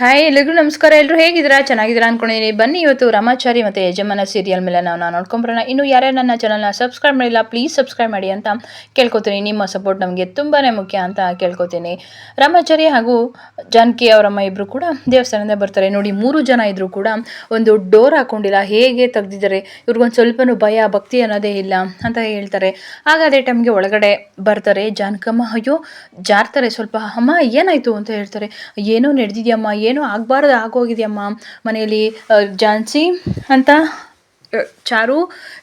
Hi ಎಲ್ರಿಗೂ ನಮಸ್ಕಾರ. ಎಲ್ಲರೂ ಹೇಗಿದ್ದೀರಾ? ಚೆನ್ನಾಗಿದ್ದೀರಾ ಅನ್ಕೊಂಡಿದ್ದೀನಿ ಬನ್ನಿ ಇವತ್ತು ರಾಮಾಚಾರಿ ಮತ್ತು ಯಜಮಾನ ಸೀರಿಯಲ್ ಮೇಲೆ ನಾವು ನಾವು ನೋಡ್ಕೊಂಬರೋಣ. ಇನ್ನು ಯಾರ್ಯಾರು ನನ್ನ ಚಾನಲ್ನ ಸಬ್ಸ್ಕ್ರೈಬ್ ಮಾಡಿಲ್ಲ ಪ್ಲೀಸ್ ಸಬ್ಸ್ಕ್ರೈಬ್ ಮಾಡಿ ಅಂತ ಕೇಳ್ಕೊತೀನಿ. ನಿಮ್ಮ ಸಪೋರ್ಟ್ ನಮಗೆ ತುಂಬಾ ಮುಖ್ಯ ಅಂತ ಕೇಳ್ಕೊತೀನಿ. ರಾಮಾಚಾರಿ ಹಾಗೂ ಜಾನಕಿ ಅವರಮ್ಮ ಇಬ್ಬರು ಕೂಡ ದೇವಸ್ಥಾನದಿಂದ ಬರ್ತಾರೆ. ನೋಡಿ, ಮೂರು ಜನ ಇದ್ದರೂ ಕೂಡ ಒಂದು ಡೋರ್ ಹಾಕೊಂಡಿಲ್ಲ. ಹೇಗೆ ತೆಗ್ದಿದ್ದಾರೆ? ಇವ್ರಿಗೊಂದು ಸ್ವಲ್ಪನೂ ಭಯ, ಭಕ್ತಿ ಅನ್ನೋದೇ ಇಲ್ಲ ಅಂತ ಹೇಳ್ತಾರೆ. ಆಗ ಅದೇ ಟೈಮ್ಗೆ ಒಳಗಡೆ ಬರ್ತಾರೆ ಜಾನಕಮ್ಮ. ಅಯ್ಯೋ, ಜಾರ್ತಾರೆ ಸ್ವಲ್ಪ. ಅಮ್ಮ, ಏನಾಯಿತು ಅಂತ ಹೇಳ್ತಾರೆ. ಏನೋ ನಡೆದಿದ್ಯಮ್ಮ ಏನೋ ಆಗಬಾರ್ದು ಆಗೋಗಿದೆಯಮ್ಮ ಮನೆಯಲ್ಲಿ ಜಾನ್ಸಿ ಅಂತ ಚಾರು,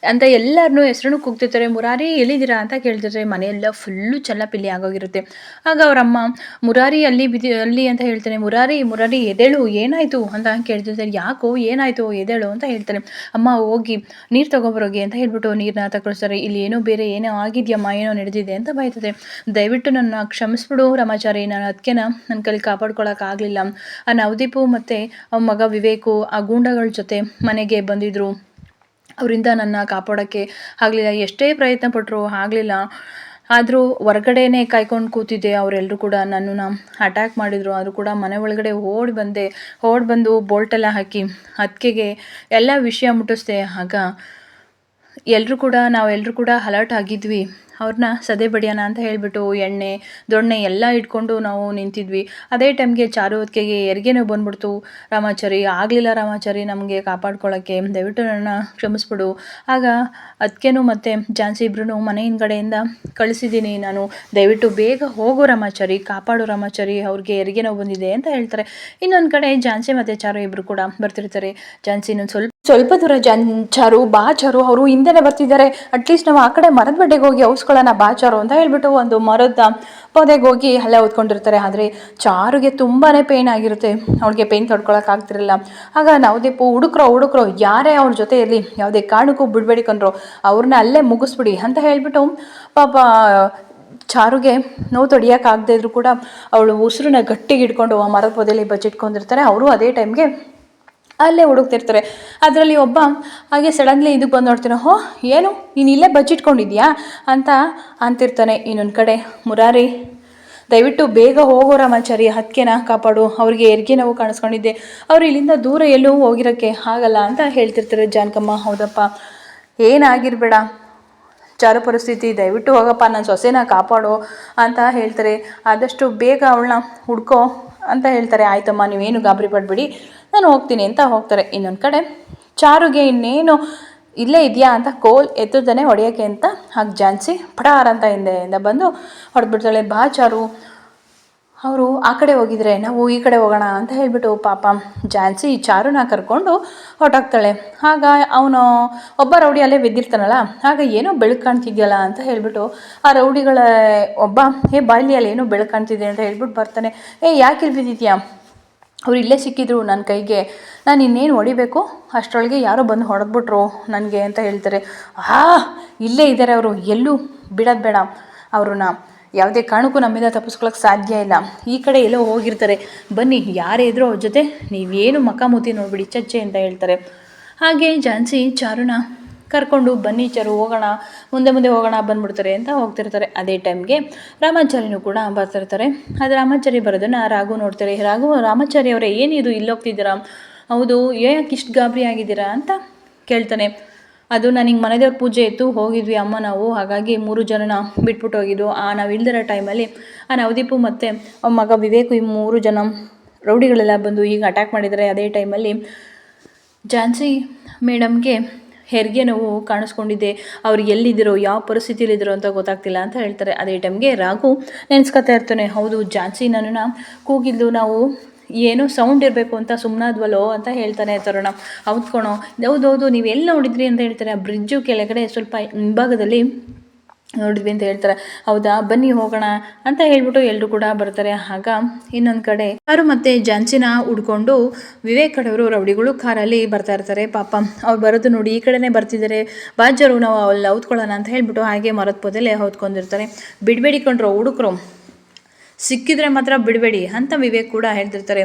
ಅಂತ ಎಲ್ಲರನ್ನೂ ಹೆಸರನ್ನು ಕೂಗ್ತಿರ್ತಾರೆ, ಮುರಾರಿ ಎಲ್ಲಿದ್ದೀರಾ ಅಂತ ಕೇಳ್ತಿರ್ತಾರೆ, ಮನೆಯೆಲ್ಲ ಫುಲ್ಲು ಚಲ್ಲಪಿಲ್ಲಿ ಆಗೋಗಿರುತ್ತೆ. ಆಗ ಅವರಮ್ಮ, ಮುರಾರಿ ಅಲ್ಲಿ ಬಿದ್ದಿ ಅಲ್ಲಿ ಅಂತ ಹೇಳ್ತಾನೆ, ಮುರಾರಿ ಮುರಾರಿ ಎದೇಳು ಏನಾಯಿತು? ಅಂತ ಕೇಳ್ತಿರ್ತಾರೆ, ಯಾಕೋ ಏನಾಯಿತು ಎದೇಳು ಅಂತ ಹೇಳ್ತಾನೆ. ಅಮ್ಮ, ಹೋಗಿ, ನೀರು ತಗೊಬರೋಗಿ ಅಂತ ಹೇಳ್ಬಿಟ್ಟು ನೀರನ್ನ ತಗೊಳ್ತಾರೆ ಇಲ್ಲಿ ಏನೋ ಬೇರೆ ಏನೋ ಆಗಿದೆಯಮ್ಮ, ಏನೋ ನಡೆದಿದೆ ಅಂತ ಬಾಯ್ತದೆ ದಯವಿಟ್ಟು ನನ್ನ ಕ್ಷಮಿಸ್ಬಿಡು ರಾಮಾಚಾರಿ, ನಾನು ಅದಕ್ಕೆನ ನನ್ನ ಕೈಲಿ ಕಾಪಾಡ್ಕೊಳ್ಳೋಕ್ಕಾಗಲಿಲ್ಲ ಆ ನವದೀಪು ಮತ್ತು ಅವ ಮಗ ವಿವೇಕು, ಆ ಗೂಂಡಗಳ ಜೊತೆ ಮನೆಗೆ ಬಂದಿದ್ದರು ಅವರಿಂದ ನನ್ನ ಕಾಪಾಡೋಕ್ಕೆ ಆಗಲಿಲ್ಲ. ಎಷ್ಟೇ ಪ್ರಯತ್ನ ಪಟ್ಟರು ಆಗಲಿಲ್ಲ. ಆದರೂ ಹೊರಗಡೆನೇ ಕಾಯ್ಕೊಂಡು ಕೂತಿದ್ದೆ. ಅವರೆಲ್ಲರೂ ಕೂಡ ನನ್ನನ್ನು ಅಟ್ಯಾಕ್ ಮಾಡಿದರು. ಆದರೂ ಕೂಡ ಮನೆ ಒಳಗಡೆ ಓಡಿ ಬಂದೆ. ಓಡಿ ಬಂದು ಬೋಲ್ಟೆಲ್ಲ ಹಾಕಿ ಅತ್ತಿಗೆಗೆ ಎಲ್ಲ ವಿಷಯ ಮುಟ್ಟಿಸ್ದೆ. ಆಗ ಎಲ್ಲರೂ ಕೂಡ ನಾವೆಲ್ಲರೂ ಕೂಡ ಅಲರ್ಟ್ ಆಗಿದ್ವಿ. ಅವ್ರನ್ನ ಸದೆ ಬಡಿಯೋಣ ಅಂತ ಹೇಳಿಬಿಟ್ಟು ಎಣ್ಣೆ, ದೊಣ್ಣೆ ಎಲ್ಲ ಇಟ್ಕೊಂಡು ನಾವು ನಿಂತಿದ್ವಿ. ಅದೇ ಟೈಮ್ಗೆ ಚಾರು ಹೊತ್ತಿಗೆ ಹೆರಿಗೆನೂ ಬಂದ್ಬಿಡ್ತು. ರಾಮಾಚಾರಿ, ಆಗಲಿಲ್ಲ ರಾಮಾಚಾರಿ ನಮಗೆ ಕಾಪಾಡ್ಕೊಳ್ಳೋಕ್ಕೆ ದಯವಿಟ್ಟು ನನ್ನ ಕ್ಷಮಿಸ್ಬಿಡು. ಆಗ ಅದಕ್ಕೇನು ಮತ್ತು ಝಾನ್ಸಿ ಇಬ್ಬರೂ ಮನೆ ಹಿಂದ್ಗಡೆಯಿಂದ ಕಳಿಸಿದ್ದೀನಿ ನಾನು. ದಯವಿಟ್ಟು ಬೇಗ ಹೋಗು ರಾಮಾಚಾರಿ, ಕಾಪಾಡು ರಾಮಾಚಾರಿ, ಅವ್ರಿಗೆ ಹೆರಿಗೆ ನೋವು ಬಂದಿದೆ ಅಂತ ಹೇಳ್ತಾರೆ. ಇನ್ನೊಂದು ಕಡೆ ಝಾನ್ಸಿ ಮತ್ತು ಚಾರು ಇಬ್ಬರು ಕೂಡ ಬರ್ತಿರ್ತಾರೆ. ಝಾನ್ಸಿ ಇನ್ನೊಂದು ಸ್ವಲ್ಪ ಸ್ವಲ್ಪ ದೂರ ಜಾನ್ ಚಾರು, ಬಾ ಚಾರು, ಅವರು ಹಿಂದೆನೇ ಬರ್ತಿದ್ದಾರೆ. ಅಟ್ಲೀಸ್ಟ್ ನಾವು ಆ ಕಡೆ ಮರದ ಬಡ್ಡೆಗೆ ಹೋಗಿ ಔಸ್ಕೊಳ್ಳೋಣ ಬಾ ಚಾರು ಅಂತ ಹೇಳ್ಬಿಟ್ಟು ಒಂದು ಮರದ ಪೊದೆಗೆ ಹೋಗಿ ಅಲ್ಲೇ ಓದ್ಕೊಂಡಿರ್ತಾರೆ ಆದರೆ ಚಾರುಗೆ ತುಂಬಾ ಪೇಯ್ನ್ ಆಗಿರುತ್ತೆ. ಅವಳಿಗೆ ಪೇಯ್ನ್ ತೊಡ್ಕೊಳಕ್ ಆಗ್ತಿರಲ್ಲ. ಆಗ ನವದೀಪು ಹುಡುಕ್ರೋ ಹುಡುಕ್ರೋ, ಯಾರೇ ಅವ್ರ ಜೊತೆ ಇರಲಿ ಯಾವುದೇ ಕಾರಣಕ್ಕೂ ಬಿಡಬೇಡಿ ಕಣ್ರೋ. ಅವ್ರನ್ನ ಅಲ್ಲೇ ಮುಗಿಸ್ಬಿಡಿ ಅಂತ ಹೇಳಿಬಿಟ್ಟು ಪಾಪ ಚಾರುಗೆ ನೋವು ತೊಡಿಯೋಕ್ಕಾಗದೇ ಇದ್ರೂ ಕೂಡ ಅವಳು ಉಸಿರನ್ನ ಗಟ್ಟಿಗೆ ಹಿಡ್ಕೊಂಡು ಆ ಮರದ ಪೊದೆಯಲ್ಲಿ ಬಚ್ಚಿಟ್ಕೊಂಡಿರ್ತಾರೆ. ಅವರು ಅದೇ ಟೈಮ್ಗೆ ಅಲ್ಲೇ ಹುಡುಕ್ತಿರ್ತಾರೆ. ಅದರಲ್ಲಿ ಒಬ್ಬ, ಹಾಗೆ ಸಡನ್ಲಿ ಇದಕ್ಕೆ ಬಂದು ನೋಡ್ತಾನೆ ಹೋ, ಏನು? ನೀನು ಇಲ್ಲೇ ಬಚ್ಚಿಟ್ಕೊಂಡಿದ್ಯಾ? ಅಂತ ಅಂತಿರ್ತಾನೆ ಇನ್ನೊಂದು ಕಡೆ. ಮುರಾರಿ, ದಯವಿಟ್ಟು ಬೇಗ ಹೋಗೋ ರಾಮಾಚಾರಿ, ಹತ್ಕೆನ ಕಾಪಾಡು. ಅವ್ರಿಗೆ ಹೆರಿಗೆ ನೋವು ಕಾಣಿಸ್ಕೊಂಡಿದ್ದೆ. ಅವರು ಇಲ್ಲಿಂದ ದೂರ ಎಲ್ಲೂ ಹೋಗಿರೋಕ್ಕೆ ಆಗಲ್ಲ ಅಂತ ಹೇಳ್ತಿರ್ತಾರೆ ಜಾನಕಮ್ಮ. ಹೌದಪ್ಪ. ಏನಾಗಿರ್ಬೇಡ. ಚಾರು ಪರಿಸ್ಥಿತಿ, ದಯವಿಟ್ಟು ಹೋಗಪ್ಪ. ನನ್ನ ಸೊಸೆನ ಕಾಪಾಡು ಅಂತ ಹೇಳ್ತಾರೆ. ಆದಷ್ಟು ಬೇಗ ಅವಳನ್ನ ಹುಡ್ಕೋ ಅಂತ ಹೇಳ್ತಾರೆ, ಆಯ್ತಮ್ಮ, ನೀವೇನು ಗಾಬರಿ ಪಡಬೇಡಿ, ನಾನು ಹೋಗ್ತೀನಿ ಅಂತ ಹೋಗ್ತಾರೆ. ಇನ್ನೊಂದು ಕಡೆ, ಚಾರುಗೆ ಇನ್ನೇನು ಇಲ್ಲೇ ಇದೆಯಾ ಅಂತ ಕೋಲ್ ಎತ್ತುತ್ತಾನೆ ಹೊಡೆಯೋಕ್ಕೆ ಅಂತ ಹಾಗೆ ಜಾನ್ಸಿ ಪಡಾರ್ ಅಂತ ಹಿಂದೆಯಿಂದ ಬಂದು ಹೊಡೆದ್ಬಿಡ್ತಾಳೆ ಬಾ ಚಾರು ಅವರು ಆ ಕಡೆ ಹೋಗಿದ್ರೆ, ನಾವು ಈ ಕಡೆ ಹೋಗೋಣ ಅಂತ ಹೇಳ್ಬಿಟ್ಟು ಪಾಪ ಝಾನ್ಸಿ ಚಾರುನ ಕರ್ಕೊಂಡು ಹೊರಟಾಗ್ತಾಳೆ. ಆಗ ಅವನು ಒಬ್ಬ ರೌಡಿ ಅಲ್ಲೇ ಬಿದ್ದಿರ್ತಾನಲ್ಲ, ಆಗ ಏನೋ ಬೆಳಕು ಕಾಣ್ತಿದ್ಯಲ್ಲ ಅಂತ ಹೇಳ್ಬಿಟ್ಟು ಆ ರೌಡಿಗಳ ಒಬ್ಬ, ಏ, ಬಾಯ್ಲಿ ಅಲ್ಲಿ ಏನೋ ಬೆಳಕು ಕಾಣ್ತಿದೆ ಅಂತ ಹೇಳ್ಬಿಟ್ಟು ಬರ್ತಾನೆ. ಏ, ಯಾಕೆ ಇಲ್ಲಿ ಬಿದ್ದಿದ್ಯಾ? ಅವ್ರು ಇಲ್ಲೇ ಸಿಕ್ಕಿದ್ರು ನನ್ನ ಕೈಗೆ, ನಾನು ಇನ್ನೇನು ಹೊಡಿಬೇಕು? ಅಷ್ಟರೊಳಗೆ ಯಾರೋ ಬಂದು ಹೊಡೆದ್ಬಿಟ್ರು ನನಗೆ ಅಂತ ಹೇಳ್ತಾರೆ. ಆ ಇಲ್ಲೇ ಇದ್ದಾರೆ ಅವರು, ಎಲ್ಲೂ ಬಿಡೋದು ಬೇಡ ಅವ್ರನ್ನ. ಯಾವುದೇ ಕಾರಣಕ್ಕೂ ನಮ್ಮಿಂದ ತಪ್ಪಿಸ್ಕೊಳ್ಳೋಕೆ ಸಾಧ್ಯ ಇಲ್ಲ. ಈ ಕಡೆ ಎಲ್ಲೋ ಹೋಗಿರ್ತಾರೆ. ಬನ್ನಿ, ಯಾರೇ ಇದ್ರೂ ಅವ್ರ ಜೊತೆ ನೀವೇನು ಮಕಾಮುತಿ ನೋಡ್ಬಿಡಿ, ಚಚ್ಚೆ ಅಂತ ಹೇಳ್ತಾರೆ. ಹಾಗೆ ಝಾನ್ಸಿ ಚಾರುಣ ಕರ್ಕೊಂಡು ಬನ್ನಿ, ಚಾರು ಹೋಗೋಣ, ಮುಂದೆ ಮುಂದೆ ಹೋಗೋಣ ಬಂದ್ಬಿಡ್ತಾರೆ ಅಂತ ಹೋಗ್ತಿರ್ತಾರೆ. ಅದೇ ಟೈಮ್ಗೆ ರಾಮಾಚಾರಿನೂ ಕೂಡ ಬರ್ತಿರ್ತಾರೆ. ಅದು ರಾಮಾಚಾರಿ ಬರೋದನ್ನು ರಾಘು ನೋಡ್ತಾರೆ. ರಾಘು ರಾಮಾಚಾರಿ ಅವರೇ ಏನಿದು ಇಲ್ಲೋಗ್ತಿದ್ದೀರಾ? ಹೌದು ಯಾಕೆ ಇಷ್ಟು ಗಾಬರಿ ಆಗಿದ್ದೀರಾ ಅಂತ ಕೇಳ್ತಾನೆ. ಅದು ನನಗೆ ಮನೆ ದೇವ್ರ ಪೂಜೆ ಇತ್ತು, ಹೋಗಿದ್ವಿ ಅಮ್ಮ ನಾವು. ಹಾಗಾಗಿ ಮೂರು ಜನನ ಬಿಟ್ಬಿಟ್ಟು ಹೋಗಿದ್ದು ಆ ನಾವು ಇಲ್ದಿರೋ ಟೈಮಲ್ಲಿ ಆ ನವದೀಪು ಮತ್ತು ಅವ್ನ ಮಗ ವಿವೇಕ್ ಈ ಮೂರು ಜನ ರೌಡಿಗಳೆಲ್ಲ ಬಂದು ಈಗ ಅಟ್ಯಾಕ್ ಮಾಡಿದ್ದಾರೆ ಅದೇ ಟೈಮಲ್ಲಿ ಝಾನ್ಸಿ ಮೇಡಮ್ಗೆ ಹೆರಿಗೆ ನೋವು ಕಾಣಿಸ್ಕೊಂಡಿದ್ದೆ ಅವ್ರು ಎಲ್ಲಿದ್ದರು, ಯಾವ ಪರಿಸ್ಥಿತಿಲಿದ್ದರು ಅಂತ ಗೊತ್ತಾಗ್ತಿಲ್ಲ ಅಂತ ಹೇಳ್ತಾರೆ. ಅದೇ ಟೈಮ್ಗೆ ರಾಘು ನೆನೆಸ್ಕೊತಾ ಇರ್ತಾನೆ. ಹೌದು, ಝಾನ್ಸಿ ನನ್ನನ್ನು ಕೂಗಿದ್ದು ನಾವು ಏನೋ ಸೌಂಡ್ ಇರಬೇಕು ಅಂತ ಸುಮ್ಮನಾದ್ವಲ್ಲೋ ಅಂತ ಹೇಳ್ತಾನೆ ತರುಣ. ಕಣೋ. ಹೌದೌದು ನೀವು ಎಲ್ಲಿ ನೋಡಿದ್ರಿ ಅಂತ ಹೇಳ್ತಾರೆ. ಆ ಬ್ರಿಡ್ಜು ಕೆಳಗಡೆ ಸ್ವಲ್ಪ ಹಿಂಭಾಗದಲ್ಲಿ ನೋಡಿದ್ವಿ ಅಂತ ಹೇಳ್ತಾರೆ. ಹೌದಾ? ಬನ್ನಿ ಹೋಗೋಣ ಅಂತ ಹೇಳ್ಬಿಟ್ಟು ಎಲ್ಲರೂ ಕೂಡ ಬರ್ತಾರೆ. ಆಗ ಇನ್ನೊಂದು ಕಡೆ ಯಾರು ಮತ್ತೆ ಜಾನ್ಸಿನ ಉಡ್ಕೊಂಡು ವಿವೇಕ್ ಕಡೆಯವರು ರೌಡಿಗಳು ಕಾರಲ್ಲಿ ಬರ್ತಾ ಇರ್ತಾರೆ. ಪಾಪ, ಅವ್ರು ಬರೋದು ನೋಡಿ ಈ ಕಡೆನೇ ಬರ್ತಿದ್ದಾರೆ ಬಾಜರು ನಾವು ಅಲ್ಲಿ ಹೌದ್ಕೊಳ್ಳೋಣ ಅಂತ ಹೇಳ್ಬಿಟ್ಟು ಹಾಗೆ ಮರದ ಪೊದೆಲೆ ಹೌದ್ಕೊಂಡಿರ್ತಾರೆ ಬಿಡಬೇಡಿ ಕೊಂಡ್ರು ಹುಡುಕ್ರು. ಸಿಕ್ಕಿದ್ರೆ ಮಾತ್ರ ಬಿಡಬೇಡಿ ಅಂತ ವಿವೇಕ್ ಕೂಡ ಹೇಳ್ತಿರ್ತಾರೆ.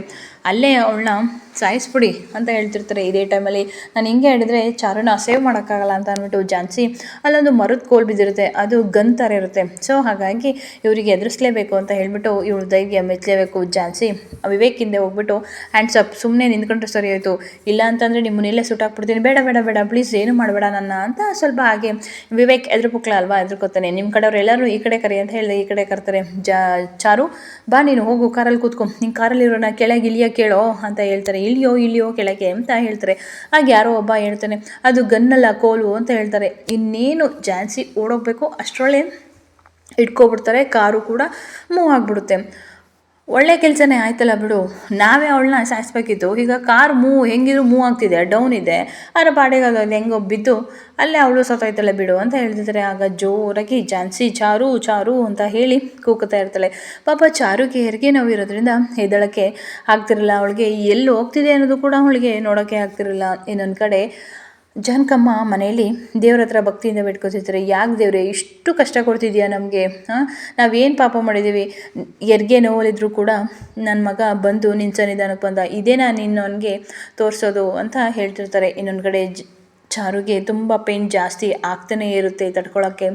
ಅಲ್ಲೇ ಅವಳನ್ನ ಸಾಯಿಸ್ಬಿಡಿ ಅಂತ ಹೇಳ್ತಿರ್ತಾರೆ. ಇದೇ ಟೈಮಲ್ಲಿ ನಾನು ಹಿಂಗೆ ಹೇಳಿದ್ರೆ ಚಾರುನ ಸೇವ್ ಮಾಡೋಕ್ಕಾಗಲ್ಲ ಅಂತ ಅಂದ್ಬಿಟ್ಟು ಜಾನ್ಸಿ ಅಲ್ಲೊಂದು ಮರದ ಕೋಲ್ ಬಿದ್ದಿರುತ್ತೆ. ಅದು ಗನ್ ಥರ ಇರುತ್ತೆ. ಸೊ ಹಾಗಾಗಿ ಇವರಿಗೆ ಎದುರಿಸ್ಲೇಬೇಕು ಅಂತ ಹೇಳ್ಬಿಟ್ಟು ಇವಳು ಧೈರ್ಯ ಮೆಚ್ಚಲೇಬೇಕು ಜಾನ್ಸಿ ವಿವೇಕ್ ಹಿಂದೆ ಹೋಗ್ಬಿಟ್ಟು ಹ್ಯಾಂಡ್ಸ್ ಅಪ್ ಸುಮ್ಮನೆ ನಿಂತ್ಕೊಂಡ್ರೆ ಸರಿ ಆಯಿತು ಇಲ್ಲ ಅಂತಂದರೆ ನಿಮ್ಮನ್ನೆಲ್ಲೇ ಸುಟ್ಟಾಕ್ಬಿಡ್ತೀನಿ ಬೇಡ ಬೇಡ ಬೇಡ ಪ್ಲೀಸ್ ಏನು ಮಾಡಬೇಡ ನನ್ನ ಅಂತ ಸ್ವಲ್ಪ ಹಾಗೆ ವಿವೇಕ್ ಎದುರು ಪುಕ್ಲ ಅಲ್ವಾ ಎದುರ್ಕೋತಾನೆ ನಿಮ್ಮ ಕಡೆಯವ್ರು ಎಲ್ಲರೂ ಈ ಕಡೆ ಕರಿ ಅಂತ ಹೇಳಿ ಈ ಕಡೆ ಕರ್ತಾರೆ. ಜಾ ಚಾರು ಬಾ ನೀನು ಹೋಗು, ಕಾರಲ್ಲಿ ಕೂತ್ಕೊ. ನಿನ್ನ ಕಾರಲ್ಲಿರೋಣ ಕೆಳಗೆ ಇಳಿಯ ಕೇಳೋ ಅಂತ ಹೇಳ್ತಾರೆ. ಇಳಿಯೋ ಇಳಿಯೋ ಕೆಳಗೆ ಅಂತ ಹೇಳ್ತಾರೆ. ಆಗ ಯಾರೋ ಒಬ್ಬ ಹೇಳ್ತಾನೆ, ಅದು ಗನ್ನಲ್ಲ ಕೋಲು ಅಂತ ಹೇಳ್ತಾರೆ. ಇನ್ನೇನು ಜಾನ್ಸಿ ಓಡೋಗ್ಬೇಕು, ಅಷ್ಟರೊಳಗೆ ಇಟ್ಕೊಬಿಡ್ತಾರೆ, ಕಾರು ಕೂಡ ಮೂವ್ ಆಗಿಬಿಡುತ್ತೆ. ಒಳ್ಳೆ ಕೆಲಸನೇ ಆಯ್ತಲ್ಲ ಬಿಡು. ನಾವೇ ಅವಳನ್ನ ಸಾಯಿಸ್ಬೇಕಿತ್ತು. ಈಗ ಕಾರ್ ಮೂವ್ ಹೆಂಗಿದ್ರು ಮೂವ್ ಆಗ್ತಿದೆ, ಡೌನ್ ಇದೆ. ಅದರ ಬಾಡಿಗೆ ಅದು ಹೆಂಗೋ ಬಿದ್ದು ಅಲ್ಲೇ ಅವಳು ಸತ್ತೋಯ್ತಲ್ಲ ಬಿಡು ಅಂತ ಹೇಳ್ತಿದ್ದಾರೆ ಆಗ ಜೋರಾಗಿ ಜಾನ್ಸಿ ಚಾರು ಚಾರು ಅಂತ ಹೇಳಿ ಕೂಗ್ತಾ ಇರ್ತಾಳೆ. ಪಾಪ ಚಾರುಗೆ ಹೆರಿಗೆ ನೋವು ಇರೋದ್ರಿಂದ ಹೆದಳಕ್ಕೆ ಆಗ್ತಿರಲ್ಲ. ಅವಳಿಗೆ ಎಲ್ಲಿ ಹೋಗ್ತಿದೆ ಅನ್ನೋದು ಕೂಡ ಅವಳಿಗೆ ನೋಡೋಕ್ಕೆ ಆಗ್ತಿರಲ್ಲ. ಇನ್ನೊಂದು ಕಡೆ ಜಾನಕಮ್ಮ ಮನೆಯಲ್ಲಿ ದೇವ್ರ ಹತ್ರ ಭಕ್ತಿಯಿಂದ ಬಿಟ್ಕೊತಿರ್ತಾರೆ ಯಾಕೆ ದೇವ್ರೆ ಇಷ್ಟು ಕಷ್ಟ ಕೊಡ್ತಿದ್ಯಾ ನಮಗೆ ಹಾಂ ನಾವೇನು ಪಾಪ ಮಾಡಿದ್ದೀವಿ ಹೆರಿಗೆ ನೋವಲ್ಲಿದ್ದರೂ ಕೂಡ ನನ್ನ ಮಗ ಬಂದು ನಿನ್ನ ಸನ್ನಿಧಾನಕ್ಕೆ ಬಂದ ಇದೇನಾ ನೀನು ನನಗೆ ತೋರಿಸೋದು ಅಂತ ಹೇಳ್ತಿರ್ತಾರೆ. ಇನ್ನೊಂದು ಕಡೆ ಚಾರುಗೆ ತುಂಬ ಪೇಯ್ನ್ ಜಾಸ್ತಿ ಆಗ್ತಾನೇ ಇರುತ್ತೆ ತಡ್ಕೊಳ್ಳೋಕ್ಕೆ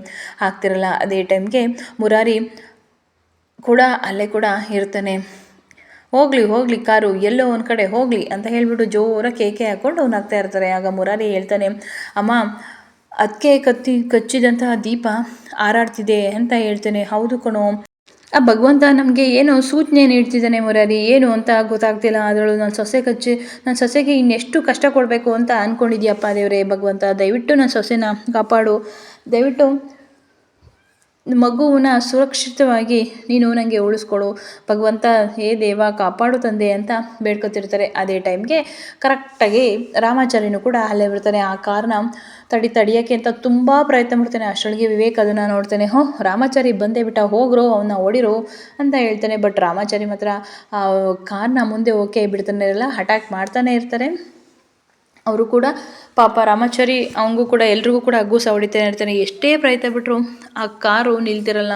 ಆಗ್ತಿರಲ್ಲ. ಅದೇ ಟೈಮ್ಗೆ ಮುರಾರಿ ಕೂಡ ಅಲ್ಲೇ ಕೂಡ ಇರ್ತಾನೆ. ಹೋಗ್ಲಿ ಹೋಗ್ಲಿ ಕಾರು, ಎಲ್ಲೋ ಒಂದು ಕಡೆ ಹೋಗಲಿ ಅಂತ ಹೇಳಿಬಿಟ್ಟು ಜೋರ ಕೇಕೆ ಹಾಕ್ಕೊಂಡು ಅವ್ನು ಆಗ್ತಾ ಇರ್ತಾರೆ. ಆಗ ಮುರಾರಿ ಹೇಳ್ತಾನೆ, ಅಮ್ಮ ಅದಕ್ಕೆ ಕತ್ತಿ, ಕಚ್ಚಿದಂತಹ ದೀಪ ಹಾರಾಡ್ತಿದೆ ಅಂತ ಹೇಳ್ತಾನೆ. ಹೌದು ಕಣೋ. ಆ ಭಗವಂತ ನಮಗೆ ಏನೋ ಸೂಚನೆ ನೀಡ್ತಿದ್ದಾನೆ ಮುರಾರಿ. ಏನು ಅಂತ ಗೊತ್ತಾಗ್ತಿಲ್ಲ. ಅದರಲ್ಲೂ ನನ್ನ ಸೊಸೆ ಕಚ್ಚಿ ನನ್ನ ಸೊಸೆಗೆ ಇನ್ನೆಷ್ಟು ಕಷ್ಟ ಕೊಡಬೇಕು ಅಂತ ಅಂದ್ಕೊಂಡಿದ್ಯಪ್ಪ ದೇವರೇ ಭಗವಂತ. ದಯವಿಟ್ಟು ನನ್ನ ಸೊಸೆನ ಕಾಪಾಡು. ದಯವಿಟ್ಟು ಮಗುವನ್ನ ಸುರಕ್ಷಿತವಾಗಿ ನೀನು ನನಗೆ ಉಳಿಸ್ಕೊಡು. ಭಗವಂತ, ಹೇ ದೇವ, ಕಾಪಾಡು ತಂದೆ ಅಂತ ಬೇಡ್ಕೊತಿರ್ತಾರೆ. ಅದೇ ಟೈಮ್ಗೆ ಕರೆಕ್ಟಾಗಿ ರಾಮಾಚಾರ್ಯನು ಕೂಡ ಅಲ್ಲೇ ಬರ್ತಾನೆ ಆ ಕಾರಣ ತಡಿ ತಡಿಯೋಕ್ಕೆ ಅಂತ ತುಂಬ ಪ್ರಯತ್ನ ಮಾಡ್ತಾನೆ. ಅಷ್ಟೊಳಗೆ ವಿವೇಕ್ ಅದನ್ನು ನೋಡ್ತಾನೆ. ಹೋ, ರಾಮಾಚಾರಿ ಬಂದೇ ಬಿಟ್ಟ ಹೋಗ್ರೋ ಅವನ್ನ ಓಡಿರು ಅಂತ ಹೇಳ್ತಾನೆ. ಬಟ್ ರಾಮಾಚಾರಿ ಮಾತ್ರ ಕಾರ್ನ ಮುಂದೆ ಓಕೆ ಬಿಡ್ತಾನೆ ಇರಲ್ಲ. ಅಟ್ಯಾಕ್ ಮಾಡ್ತಾನೆ ಇರ್ತಾರೆ. ಅವರು ಕೂಡ ಪಾಪ ರಾಮಾಚಾರಿ, ಅವನಿಗೂ ಕೂಡ ಎಲ್ರಿಗೂ ಕೂಡ ಹಗ್ಗು ಹೊಡಿತಾನೆ ಇರ್ತಾನೆ. ಎಷ್ಟೇ ಪ್ರಯತ್ನ ಬಿಟ್ಟರು ಆ ಕಾರು ನಿಲ್ತಿರಲ್ಲ.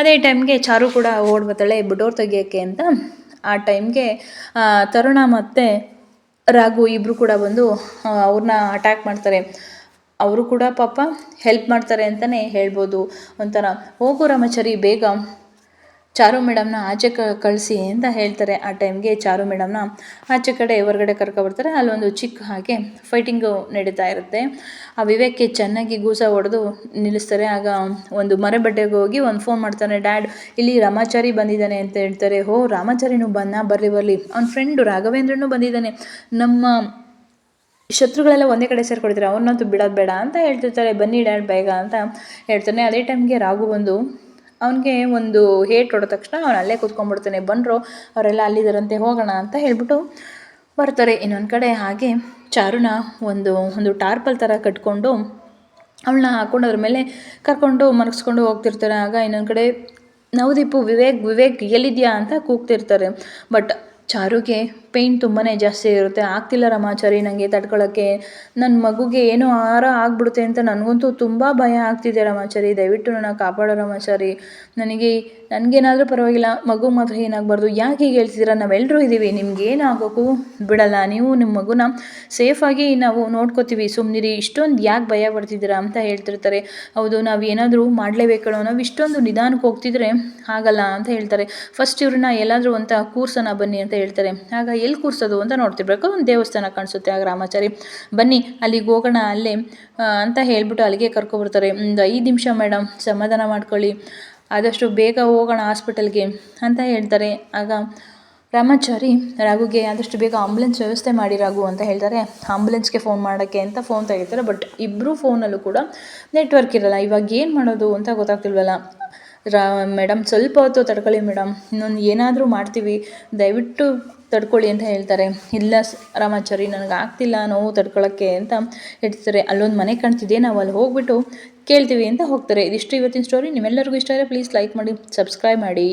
ಅದೇ ಟೈಮ್ಗೆ ಚಾರು ಕೂಡ ಓಡ್ ಬರ್ತಾಳೆ ಬಿಡೋರ್ ತೆಗಿಯೋಕ್ಕೆ ಅಂತ. ಆ ಟೈಮ್ಗೆ ತರುಣ ಮತ್ತು ರಾಘು ಇಬ್ಬರು ಕೂಡ ಬಂದು ಅವ್ರನ್ನ ಅಟ್ಯಾಕ್ ಮಾಡ್ತಾರೆ. ಅವರು ಕೂಡ ಪಾಪ ಹೆಲ್ಪ್ ಮಾಡ್ತಾರೆ ಅಂತಲೇ ಹೇಳ್ಬೋದು ಒಂಥರ. ಹೋಗು ರಾಮಾಚಾರಿ, ಬೇಗ. ಚಾರು ಮೇಡಮ್ನ ಆಚೆ ಕ, ಕಳಿಸಿ ಅಂತ ಹೇಳ್ತಾರೆ. ಆ ಟೈಮ್ಗೆ ಚಾರು ಮೇಡಮ್ನ ಆಚೆ ಕಡೆ ಹೊರಗಡೆ ಕರ್ಕೊಬರ್ತಾರೆ ಅಲ್ಲೊಂದು ಚಿಕ್ಕ ಹಾಗೆ ಫೈಟಿಂಗು ನಡೀತಾ ಇರುತ್ತೆ. ಆ ವಿವೇಕ್ಗೆ ಚೆನ್ನಾಗಿ ಗೂಸ ಹೊಡೆದು ನಿಲ್ಲಿಸ್ತಾರೆ. ಆಗ ಒಂದು ಮರೆ ಬಟ್ಟೆಗೆ ಹೋಗಿ ಒಂದು ಫೋನ್ ಮಾಡ್ತಾನೆ, ಡ್ಯಾಡ್, ಇಲ್ಲಿ ರಾಮಾಚಾರಿ ಬಂದಿದ್ದಾನೆ ಅಂತ ಹೇಳ್ತಾರೆ. ಹೋ, ರಾಮಾಚಾರಿನೂ ಬನ್ನ ಬರಲಿ ಬರಲಿ. ಅವ್ನ ಫ್ರೆಂಡು ರಾಘವೇಂದ್ರನೂ ಬಂದಿದ್ದಾನೆ. ನಮ್ಮ ಶತ್ರುಗಳೆಲ್ಲ ಒಂದೇ ಕಡೆ ಸೇರ್ಕೊಡ್ತಾರೆ ಅವ್ರನ್ನಂತೂ ಬಿಡೋದು ಬೇಡ ಅಂತ ಹೇಳ್ತಿರ್ತಾರೆ. ಬನ್ನಿ ಡ್ಯಾಡ್, ಬೇಗ, ಅಂತ ಹೇಳ್ತಾನೆ. ಅದೇ ಟೈಮ್ಗೆ ರಾಘು ಬಂದು ಅವನಿಗೆ ಒಂದು ಹೇಟ್ ಹೊಡೆದ ತಕ್ಷಣ ಅವನು ಅಲ್ಲೇ ಕೂತ್ಕೊಂಡ್ಬಿಡ್ತಾನೆ. ಬಂದರು, ಅವರೆಲ್ಲ ಅಲ್ಲಿದ್ದಾರಂತೆ ಹೋಗೋಣ ಅಂತ ಹೇಳ್ಬಿಟ್ಟು ಬರ್ತಾರೆ. ಇನ್ನೊಂದು ಕಡೆ ಹಾಗೆ ಚಾರುನ ಒಂದು ಒಂದು ಟಾರ್ಪಲ್ ಥರ ಕಟ್ಕೊಂಡು ಅವಳನ್ನ ಹಾಕ್ಕೊಂಡು ಅದ್ರ ಮೇಲೆ ಕರ್ಕೊಂಡು ಮನಗಿಸ್ಕೊಂಡು ಹೋಗ್ತಿರ್ತಾರೆ. ಆಗ ಇನ್ನೊಂದು ಕಡೆ ನವದೀಪು, ವಿವೇಕ್ ವಿವೇಕ್ ಎಲ್ಲಿದೆಯಾ ಅಂತ ಕೂಗ್ತಿರ್ತಾರೆ. ಬಟ್ ಚಾರುಗೆ ಪೇಯ್ನ್ ತುಂಬಾ ಜಾಸ್ತಿ ಇರುತ್ತೆ. ಆಗ್ತಿಲ್ಲ ರಮಾಚಾರಿ ನನಗೆ ತಡ್ಕೊಳ್ಳೋಕ್ಕೆ ನನ್ನ ಮಗುಗೆ ಏನೋ ಆಹಾರ ಆಗ್ಬಿಡುತ್ತೆ ಅಂತ ನನಗಂತೂ ತುಂಬ ಭಯ ಆಗ್ತಿದೆ ರಮಾಚಾರಿ. ದಯವಿಟ್ಟು ನನ್ನ ಕಾಪಾಡೋ ರಮಾಚಾರಿ. ನನಗೆ ನನಗೇನಾದರೂ ಪರವಾಗಿಲ್ಲ, ಮಗು ಮಾತ್ರ ಏನಾಗಬಾರ್ದು. ಯಾಕೆ ಹೀಗೆ ಹೇಳ್ತಿದ್ದೀರಾ? ನಾವೆಲ್ಲರೂ ಇದ್ದೀವಿ. ನಿಮ್ಗೆ ಏನಾಗೋಕು ಬಿಡಲ್ಲ. ನೀವು ನಿಮ್ಮ ಮಗುನ ಸೇಫಾಗಿ ನಾವು ನೋಡ್ಕೋತೀವಿ. ಸುಮ್ಮನಿರಿ ಇಷ್ಟೊಂದು ಯಾಕೆ ಭಯ ಪಡ್ತಿದ್ದೀರಾ ಅಂತ ಹೇಳ್ತಿರ್ತಾರೆ. ಹೌದು, ನಾವು ಏನಾದರೂ ಮಾಡಲೇಬೇಕೋ ನಾವು ಇಷ್ಟೊಂದು ನಿಧಾನಕ್ಕೆ ಹೋಗ್ತಿದ್ರೆ ಆಗಲ್ಲ ಅಂತ ಹೇಳ್ತಾರೆ. ಫಸ್ಟ್ ಇವ್ರನ್ನ ಎಲ್ಲಾದರೂ ಅಂತ ಕೂರ್ಸೋಣ ಬನ್ನಿ ಅಂತ ಹೇಳ್ತಾರೆ. ಆಗ ಎಲ್ಲಿ ಕೂರಿಸೋದು ಅಂತ ನೋಡ್ತಿರ್ಬೇಕು ಒಂದು ದೇವಸ್ಥಾನ ಕಾಣಿಸುತ್ತೆ ಆ ಗ್ರಾಮಾಚಾರಿ. ಬನ್ನಿ ಅಲ್ಲಿಗೆ ಹೋಗೋಣ, ಅಲ್ಲೇ ಅಂತ ಹೇಳಿಬಿಟ್ಟು ಅಲ್ಲಿಗೆ ಕರ್ಕೊಬರ್ತಾರೆ. ಒಂದು ಐದು ನಿಮಿಷ ಮೇಡಮ್, ಸಮಾಧಾನ ಮಾಡ್ಕೊಳ್ಳಿ. ಆದಷ್ಟು ಬೇಗ ಹೋಗೋಣ ಹಾಸ್ಪಿಟಲ್ಗೆ ಅಂತ ಹೇಳ್ತಾರೆ. ಆಗ ರಾಮಾಚಾರಿ, ರಾಘುಗೆ ಆದಷ್ಟು ಬೇಗ ಆಂಬುಲೆನ್ಸ್ ವ್ಯವಸ್ಥೆ ಮಾಡಿ ರಾಘು ಅಂತ ಹೇಳ್ತಾರೆ. ಆಂಬುಲೆನ್ಸ್ಗೆ ಫೋನ್ ಮಾಡೋಕ್ಕೆ ಅಂತ ಫೋನ್ ತೆಗಿತಾರೆ. ಬಟ್ ಇಬ್ಬರೂ ಫೋನಲ್ಲೂ ಕೂಡ ನೆಟ್ವರ್ಕ್ ಇರಲ್ಲ. ಇವಾಗ ಏನು ಮಾಡೋದು ಅಂತ ಗೊತ್ತಾಗ್ತಿಲ್ವಲ್ಲ. ರಾ, ಮೇಡಮ್, ಸ್ವಲ್ಪ ಹೊತ್ತು ತಡ್ಕೊಳ್ಳಿ ಮೇಡಮ್. ಇನ್ನೊಂದು ಏನಾದರೂ ಮಾಡ್ತೀವಿ. ದಯವಿಟ್ಟು ತಡ್ಕೊಳ್ಳಿ ಅಂತ ಹೇಳ್ತಾರೆ. ಇಲ್ಲ ರಾಮಾಚಾರಿ, ನನಗೆ ಆಗ್ತಿಲ್ಲ, ನೋವು ತಡ್ಕೊಳ್ಳೋಕ್ಕೆ ಅಂತ ಹೇಳ್ತಾರೆ ಅಲ್ಲೊಂದು ಮನೆ ಕಾಣ್ತಿದೆ, ನಾವು ಅಲ್ಲಿ ಹೋಗ್ಬಿಟ್ಟು ಕೇಳ್ತೀವಿ ಅಂತ ಹೋಗ್ತಾರೆ. ಇದಿಷ್ಟು ಇವತ್ತಿನ ಸ್ಟೋರಿ ನಿಮ್ಮೆಲ್ಲರಿಗೂ ಇಷ್ಟ ಆದರೆ ಪ್ಲೀಸ್ ಲೈಕ್ ಮಾಡಿ ಸಬ್ಸ್ಕ್ರೈಬ್ ಮಾಡಿ.